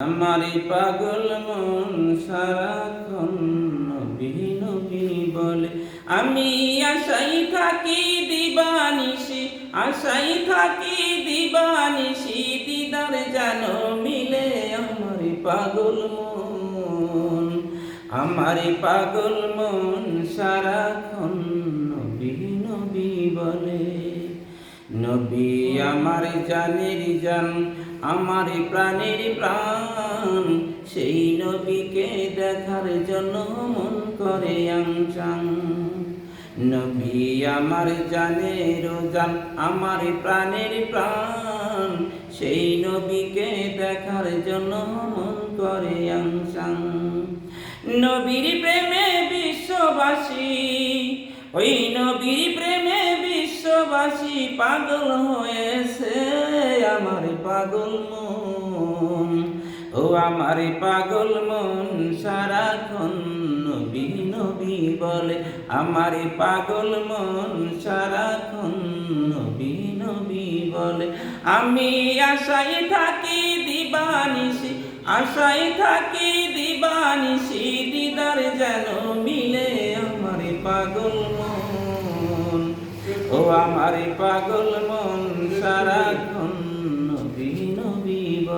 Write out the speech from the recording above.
আমারি পাগল মন সারাক্ষণ নবী নবী বলে। আমি আশাই থাকি দিবানিশি আশাই থাকি দিবানিশি, দিদার যেন মিলে আমারি পাগল মন। আমারি পাগল মন সারাক্ষণ নবী আমার জানের জান, আমার প্রাণের প্রাণ। সেই নবীকে দেখার জন্য মন করে আমচাং নবী আমার জানের জান, আমার প্রাণের প্রাণ। সেই নবীকে দেখার জন্য মন করে আমচাং নবীর প্রেমে বিশ্ববাসী, ওই নবীর প্রেমে বিশ্ববাসী পাগল হয়েছে, আমার পাগল মন। ও আমার পাগল মন, সারাক্ষণ নবী নবী বলে। আমার পাগল মন, সারাক্ষণ নবী নবী বলে। আমি আশাই থাকি দিবানিসি আশাই থাকি দিবানিসি দিদার যেন মিলে আমার পাগল মন। ও আমার পাগল মন সারাক্ষণ